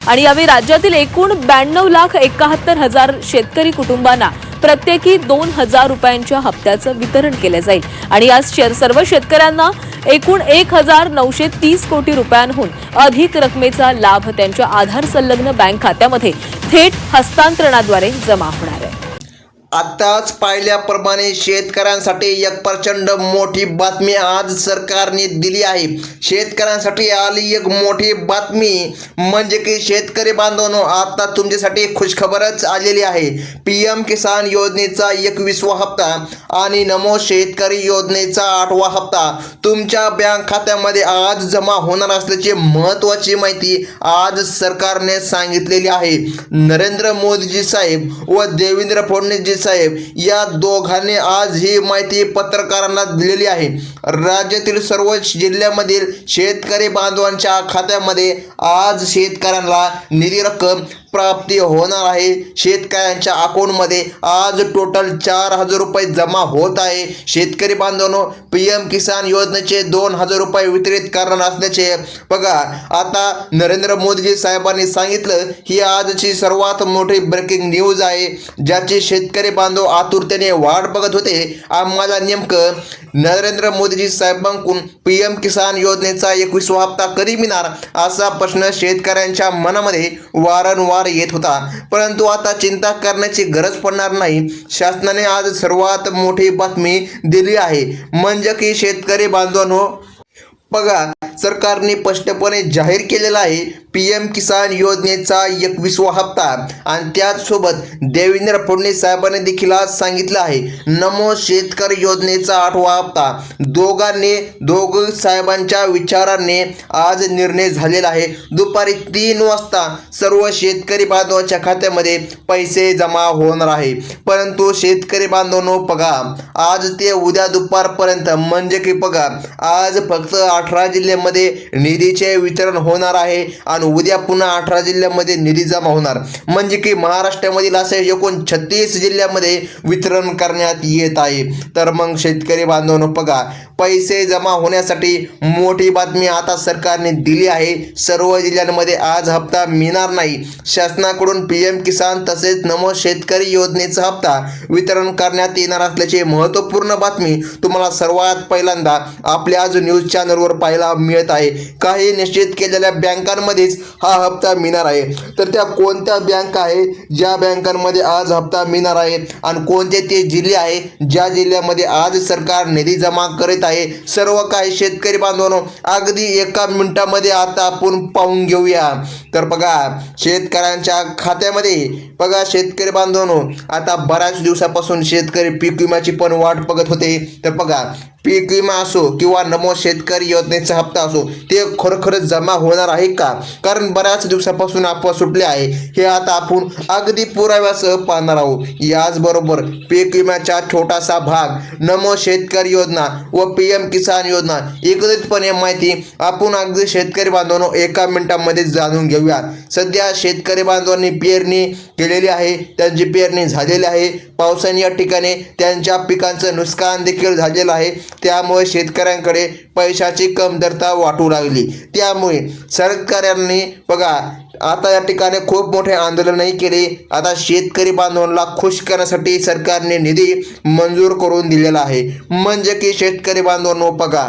आणि यावेळी राज्यातील एकूण ब्याण्णव लाख एकाहत्तर हजार शेतकरी कुटुंबांना प्रत्येकी दोन हजार रुपयांच्या हप्त्याचं वितरण केलं जाईल. आणि या सर्व शेतकऱ्यांना एकूण एक हजार नऊशे तीस कोटी रुपयांहून अधिक रकमेचा लाभ त्यांच्या आधार संलग्न बँक खात्यामध्ये थेट हस्तांतरणाद्वारे जमा होणार आहे. आताच पाहिल्याप्रमाणे शेतकऱ्यांसाठी एक प्रचंड मोठी बातमी आज सरकारने दिली आहे. शेतकऱ्यांसाठी आली एक मोठी बातमी म्हणजे की शेतकरी बांधवांनो आता तुमच्यासाठी खुशखबरच आलेली आहे. पी एम किसान योजनेचा एकवीसवा हप्ता आणि नमो शेतकरी योजनेचा आठवा हप्ता तुमच्या बँक खात्यामध्ये आज जमा होणार असल्याची महत्त्वाची माहिती आज सरकारने सांगितलेली आहे. नरेंद्र मोदीजी साहेब व देवेंद्र फडणवीसजी साहेब या दोघांनी आज ही माहिती पत्रकारांना दिलेली आहे. राज्यातील सर्व जिल्ह्यामधील शेतकरी बांधवांच्या खात्यामध्ये आज शेतकऱ्यांना निधी रक्कम प्राप्ती होणार आहे. शेतकऱ्यांच्या अकाउंटमध्ये आज टोटल चार हजार रुपये जमा होत आहे. शेतकरी बांधवांनो पी एम किसान योजनेचे दोन हजार रुपये वितरित करणार असल्याचे बघा. आता नरेंद्र मोदीजी साहेबांनी सांगितलं ही आजची सर्वात मोठी ब्रेकिंग न्यूज आहे. ज्याची शेतकरी बांधव आतुरतेने वाट बघत होते. आम्हाला नेमकं नरेंद्र मोदीजी साहेबांकडून पी एम किसान योजनेचा एकवीसवा हप्ता कधी मिळणार? असा प्रश्न शेतकऱ्यांच्या मनामध्ये वारंवार येत होता. परंतु आता चिंता करण्याची गरज पडणार नाही. शासनाने आज सर्वात मोठी बातमी दिली आहे. म्हणजे की शेतकरी बांधवांनो बघा सरकारने स्पष्टपणे जाहीर केलेला आहे. पी एम किसान योजनेचा एकवीसवा हप्ता. आणि त्याचसोबत देवेंद्र फडणवीस साहेबांनी देखील आज सांगितलं आहे नमो शेतकरी योजनेचा आठवा हप्ता. दोघांनी दोघ साहेबांच्या विचाराने आज निर्णय झालेला आहे. दुपारी तीन वाजता सर्व शेतकरी बांधवांच्या खात्यामध्ये पैसे जमा होणार आहे. परंतु शेतकरी बांधवांनो बघा आज ते उद्या दुपारपर्यंत म्हणजे की बघा आज फक्त अठरा जिल्ह्यामध्ये निधीचे वितरण होणार आहे. आणि उद्या पुन्हा अठरा जिल्ह्यामध्ये निधी जमा होणार. म्हणजे की महाराष्ट्रामधील असे एकूण छत्तीस जिल्ह्यामध्ये वितरण करण्यात येत आहे. तर मग शेतकरी बांधवांनो बघा पैसे जमा होण्यासाठी मोठी बातमी आता सरकारने दिली आहे. सर्व जिल्ह्यांमध्ये आज हप्ता मिळणार नाही. शासनाकडून पी एम किसान तसेच नमो शेतकरी योजनेचा हप्ता वितरण करण्यात येणार असल्याची महत्त्वपूर्ण बातमी तुम्हाला सर्वात पहिल्यांदा आपल्या आज न्यूज चॅनलवर पाहायला मिळत आहे. काही निश्चित केलेल्या बँकांमध्ये बँकांमध्येच हा हप्ता मिळणार आहे. तर त्या कोणत्या बँक आहे? ज्या बँकांमध्ये आज हप्ता मिळणार आहे आणि कोणते ते जिल्हे आहे? ज्या जिल्ह्यामध्ये आज सरकार निधी जमा करीत आहे? सर्व काही शेतकरी बांधवांनो अगदी एका मिनिटामध्ये आता आपण पाहून घेऊया. तर बघा शेतकऱ्यांच्या खात्यामध्ये बघा शेतकरी बांधवांनो आता बऱ्याच दिवसापासून शेतकरी पीक विम्याची पण वाट बघत होते. तर बघा पीक विमा असो किंवा नमो शेतकरी योजनेचा हप्ता असो ते खरोखरच जमा होणार आहे का? कारण बऱ्याच दिवसापासून अफवा सुटले आहे. हे आता आपण अगदी पुराव्यासह पाहणार आहोत. याचबरोबर पीक विम्याचा छोटासा भाग नमो शेतकरी योजना व पी एम किसान योजना एकत्रितपणे माहिती आपण अगदी शेतकरी बांधवांनो एका मिनिटामध्ये जाणून घेऊया. सध्या शेतकरी बांधवांनी पेरणी केलेली आहे त्यांची पेरणी झालेली आहे. पावसाने या ठिकाणी त्यांच्या पिकांचं नुकसान देखील झालेलं आहे. त्यामुळे शेतकऱ्यांकडे पैशाची कमतरता वाटू लागली. त्यामुळे सरकारांनी बघा आता या ठिकाणी खूप मोठे आंदोलनही केले. आता शेतकरी बांधवांना खुश करण्यासाठी सरकारने निधी मंजूर करून दिलेला आहे. म्हणजे की शेतकरी बांधवांनो बघा.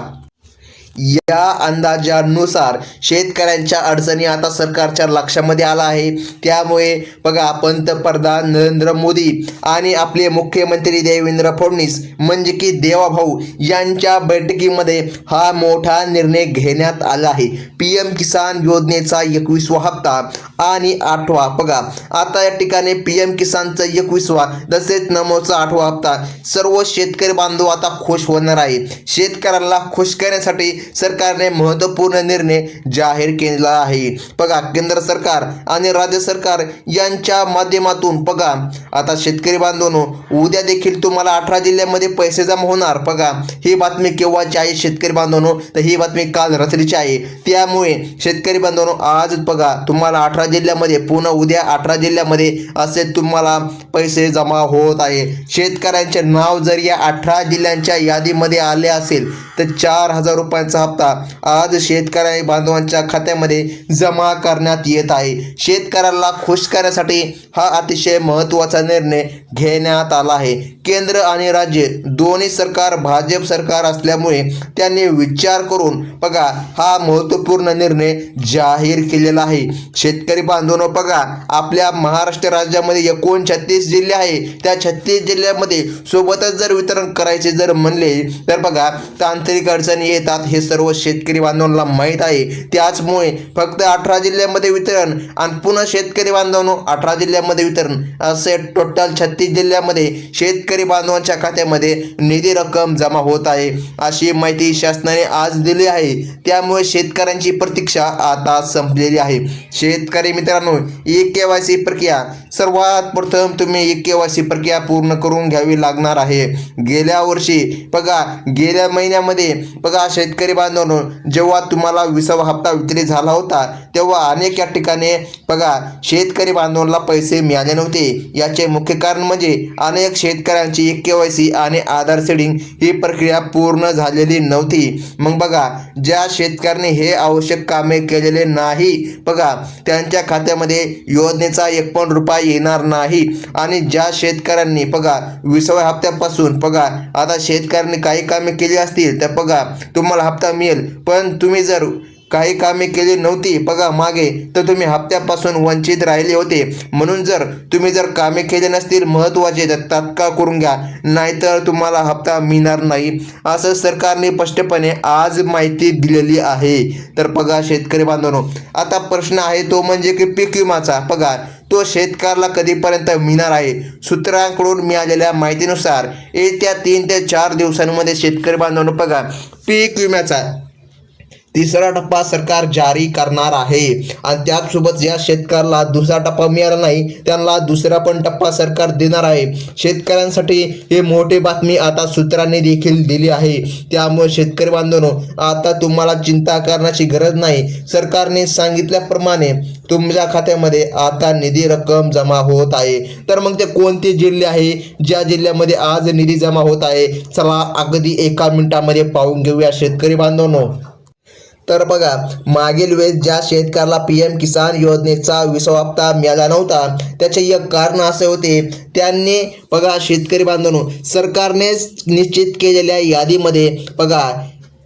या अंदाजानुसार शेतकऱ्यांच्या अडचणी आता सरकारच्या लक्षामध्ये आला आहे त्यामुळे बघा पंतप्रधान नरेंद्र मोदी आणि आपले मुख्यमंत्री देवेंद्र फडणवीस म्हणजे की देवाभाऊ यांच्या बैठकीमध्ये हा मोठा निर्णय घेण्यात आला आहे. पी एम किसान योजनेचा एकवीसवा हप्ता आणि आठवा बघा आता या ठिकाणी पी एम किसानचा एकवीसवा तसेच नमोचा आठवा हप्ता. सर्व शेतकरी बांधव आता खुश होणार आहे शेतकऱ्यांना खुश करण्यासाठी सरकारने महत्त्वपूर्ण निर्णय जाहीर केला आहे. बघा केंद्र सरकार आणि राज्य सरकार यांच्या माध्यमातून बघा. आता शेतकरी बांधवांनो उद्या देखील तुम्हाला अठरा जिल्ह्यामध्ये पैसे जमा होणार. बघा ही बातमी केव्हाची आहे शेतकरी बांधवांनो? तर ही बातमी काल रात्रीची आहे. त्यामुळे शेतकरी बांधवांनो आज बघा तुम्हाला अठरा जिल्ह्यामध्ये पुन्हा उद्या अठरा जिल्ह्यामध्ये असे तुम्हाला पैसे जमा होत आहे. शेतकऱ्यांचे नाव जर या अठरा जिल्ह्यांच्या यादीमध्ये आले असेल तर चार हजार रुपयांचा हप्ता आज शेतकरी बांधवांच्या खात्यामध्ये जमा करण्यात येत आहे. शेतकऱ्याला खुश करण्यासाठी हा अतिशय महत्त्वाचा निर्णय घेण्यात आला आहे. केंद्र आणि राज्य दोन्ही सरकार भाजप सरकार असल्यामुळे त्यांनी विचार करून बघा हा महत्त्वपूर्ण निर्णय जाहीर केलेला आहे. शेतकरी बांधवांनो बघा आपल्या महाराष्ट्र राज्यामध्ये एकूण छत्तीस जिल्हे आहे. त्या छत्तीस जिल्ह्यामध्ये सोबतच जर वितरण करायचे जर म्हणले तर बघा तांत्रिक अडचणी येतात हे सर्व शेतकरी बांधवांना माहीत आहे. त्याचमुळे फक्त अठरा जिल्ह्यामध्ये वितरण आणि पुन्हा शेतकरी बांधवांनो अठरा जिल्ह्यामध्ये वितरण असे टोटल छत्तीस जिल्ह्यामध्ये शेतकरी बांधवांच्या खात्यामध्ये निधी रक्कम जमा होत आहे. अशी माहिती शासनाने आज दिली आहे. त्यामुळे शेतकऱ्यांची प्रतीक्षा आता संपलेली आहे. शेतकरी मित्रांनो ई के वाय सी प्रक्रिया सर्वात प्रथम तुम्ही ई के वाय सी प्रक्रिया पूर्ण करून घ्यावी लागणार आहे. गेल्या वर्षी बघा गेल्या महिन्यामध्ये बघा शेतकरी बांधवांनो जेव्हा तुम्हाला विसावा हप्ता वितरित झाला होता तेव्हा अनेक या ठिकाणी बघा शेतकरी बांधवांना पैसे मिळाले नव्हते. याचे मुख्य कारण म्हणजे अनेक शेतकऱ्यांची ई के वाय सी आणि आधार सेडिंग ही प्रक्रिया पूर्ण झालेली नव्हती. मग बघा ज्या शेतकऱ्यांनी हे आवश्यक कामे केलेले नाही बघा त्यांच्या खात्यामध्ये योजनेचा एक पण रुपया येणार नाही. आणि ज्या शेतकऱ्यांनी बघा विसाव्या हप्त्यापासून बघा आता शेतकऱ्यांनी काही कामे केली असतील तर बघा तुम्हाला हप्ता मिळेल पण तुम्ही जर काही कामे केली नव्हती बघा मागे तर तुम्ही हप्त्यापासून वंचित राहिले होते. म्हणून जर तुम्ही जर कामे केले नसतील महत्त्वाचे तर तात्काळ करून घ्या. नाहीतर तुम्हाला हप्ता मिळणार नाही. असं सरकारने स्पष्टपणे आज माहिती दिलेली आहे. तर बघा शेतकरी बांधवांनो आता प्रश्न आहे तो म्हणजे की पीक विमाचा. पगार तो शेतकऱ्याला कधीपर्यंत मिळणार आहे? सूत्रांकडून मिळालेल्या माहितीनुसार येत्या तीन ते चार दिवसांमध्ये शेतकरी बांधवांनो बघा पीक विम्याचा तिसरा टप्पा सरकार जारी करणार आहे. आणि त्याचसोबत ज्या शेतकऱ्याला दुसरा टप्पा मिळाला नाही त्यांना दुसरा पण टप्पा सरकार देणार आहे. शेतकऱ्यांसाठी हे मोठी बातमी आता सूत्रांनी देखील दिली आहे. त्यामुळे शेतकरी बांधवांनो आता तुम्हाला चिंता करण्याची गरज नाही. सरकारने सांगितल्याप्रमाणे तुमच्या खात्यामध्ये आता निधी रक्कम जमा होत आहे. तर मग ते कोणते जिल्हे आहे? ज्या जिल्ह्यामध्ये आज निधी जमा होत आहे चला अगदी एका मिनिटामध्ये पाहून घेऊया शेतकरी बांधवांनो. तर बघा मागील वेळेस ज्या शेतकऱ्याला पी एम किसान योजनेचा विसावा हप्ता मिळाला नव्हता त्याचे एक कारण असे होते. त्यांनी बघा शेतकरी बांधवांनो सरकारने निश्चित केलेल्या यादीमध्ये बघा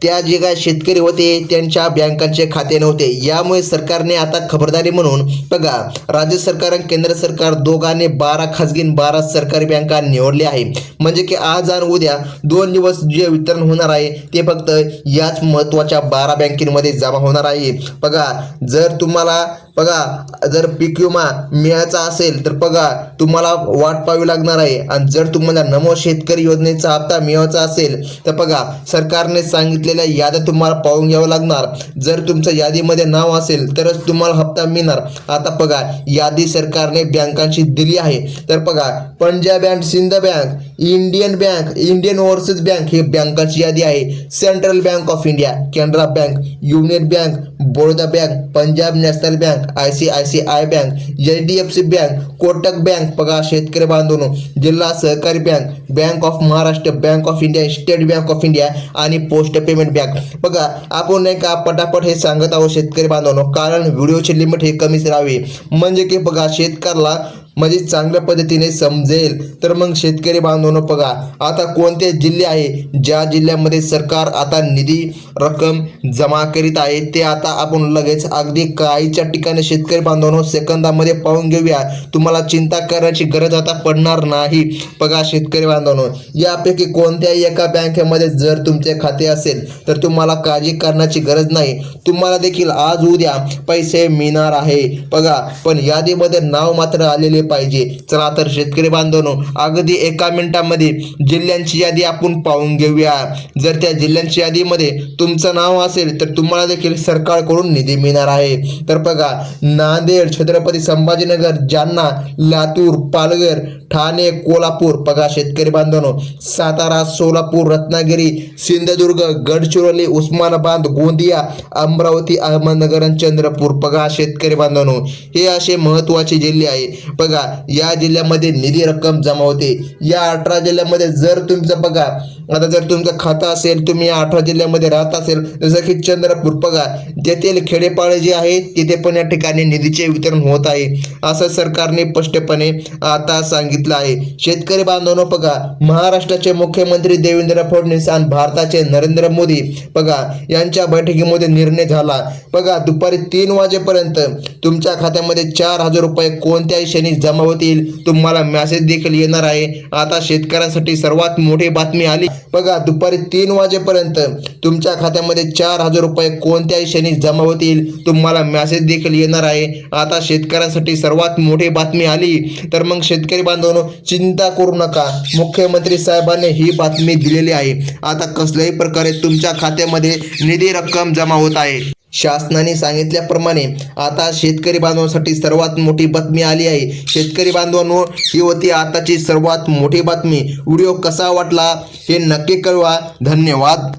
त्या जे काय शेतकरी होते त्यांच्या बँकांचे खाते नव्हते. यामुळे सरकारने आता खबरदारी म्हणून बघा राज्य सरकार आणि केंद्र सरकार दोघांनी बारा खाजगी बारा सरकारी बँका निवडल्या आहे म्हणजे की आज आणि उद्या दोन दिवस जे वितरण होणार आहे ते फक्त याच महत्त्वाच्या बारा बँकेमध्ये जमा होणार आहे. बघा जर तुम्हाला बघा जर पीक विमा मिळायचा असेल तर बघा तुम्हाला वाट पाहावी लागणार आहे. आणि जर तुम्हाला नमो शेतकरी योजनेचा हप्ता मिळवायचा असेल तर बघा सरकारने सांगितलेल्या याद्या तुम्हाला पाहून घ्यावं लागणार. जर तुमच्या यादीमध्ये नाव असेल तरच तुम्हाला हप्ता मिळणार. आता बघा यादी सरकारने बँकांची दिली आहे. तर बघा Punjab and Sindh bank Indian bank Indian overseas bank ही बँकांची यादी आहे. Central bank of India Canara bank union bank Baroda bank Punjab national bank I C I C I bank H D F C bank Kotak bank पगार शेतकरी बांधवनो जिल्हा सहकारी bank bank of Maharashtra bank of India state bank of India आणि post payment bank. बघा आपण नाही का पटापट हे सांगत आहोत शेतकरी बांधवांनो कारण व्हिडिओचे लिमिट हे कमीच राहावी. म्हणजे की बघा शेतकऱ्याला म्हणजे चांगल्या पद्धतीने समजेल. तर मग शेतकरी बांधवांनो बघा आता कोणते जिल्हे आहे? ज्या जिल्ह्यामध्ये सरकार आता निधी रक्कम जमा करीत आहे ते आता आपण लगेच अगदी काहीच्या ठिकाणी शेतकरी बांधवांनो सेकंदामध्ये पाहून घेऊया. तुम्हाला चिंता करण्याची गरज आता पडणार नाही. बघा शेतकरी बांधवांनो यापैकी कोणत्याही एका बँकेमध्ये जर तुमचे खाते असेल तर तुम्हाला काळजी करण्याची गरज नाही. तुम्हाला देखील आज उद्या पैसे मिळणार आहे. बघा पण यादीमध्ये नाव मात्र आलेले पाहिजे. चला तर शेतकरी बांधवांनो अगदी एका मिनिटामध्ये जिल्ह्यांची यादी आपण पाहून घेऊया. जर त्या जिल्ह्यांच्या यादीमध्ये तुमचं नाव असेल तर तुम्हाला देखील सरकारकडून निधी मिळणार आहे. तर बघा नांदेड छत्रपती संभाजीनगर जालना लातूर पालघर ठाणे कोल्हापूर. बघा शेतकरी बांधवांनो सातारा सोलापूर रत्नागिरी सिंधुदुर्ग गडचिरोली उस्मानाबाद गोंदिया अमरावती अहमदनगर आणि चंद्रपूर. बघा शेतकरी बांधवांनो हे असे महत्त्वाचे जिल्हे आहे. बघा बघा या जिल्ह्यामध्ये निधी रक्कम जमा होते. या अठरा जिल्ह्यामध्ये जर तुमचं बघा आता जर तुमचं खातं असेल तुम्ही या अठरा जिल्ह्यामध्ये राहत असेल जसं की चंद्रपूर बघा तेथील खेडेपाडे जे आहे तिथे पण या ठिकाणी निधीचे वितरण होत आहे. असं सरकारने स्पष्टपणे आता सांगितलं आहे. शेतकरी बांधवांनो बघा महाराष्ट्राचे मुख्यमंत्री देवेंद्र फडणवीस आणि भारताचे नरेंद्र मोदी बघा यांच्या बैठकीमध्ये निर्णय झाला. बघा दुपारी तीन वाजेपर्यंत तुमच्या खात्यामध्ये चार हजार रुपये कोणत्याही क्षणी जमा होतील तुम्हाला मेसेज देखील येणार आहे. आता शेतकऱ्यांसाठी सर्वात मोठी बातमी आली. बघा दुपारी तीन वाजेपर्यंत तुमच्या खात्यामध्ये चार हजार रुपये कोणत्याही क्षणी जमा होतील तुम्हाला मेसेज देखील येणार आहे. आता शेतकऱ्यांसाठी सर्वात मोठी बातमी आली. तर मग शेतकरी बांधवांनो चिंता करू नका. मुख्यमंत्री साहेबांनी ही बातमी दिलेली आहे. आता कसल्याही प्रकारे तुमच्या खात्यामध्ये निधी रक्कम जमा होत आहे. शासनाने सांगितल्याप्रमाणे आता शेतकरी बांधवांसाठी सर्वात मोठी बातमी आली आहे. शेतकरी बांधवांनो ही होती आताची सर्वात मोठी बातमी. व्हिडिओ कसा वाटला हे नक्की कळवा. धन्यवाद.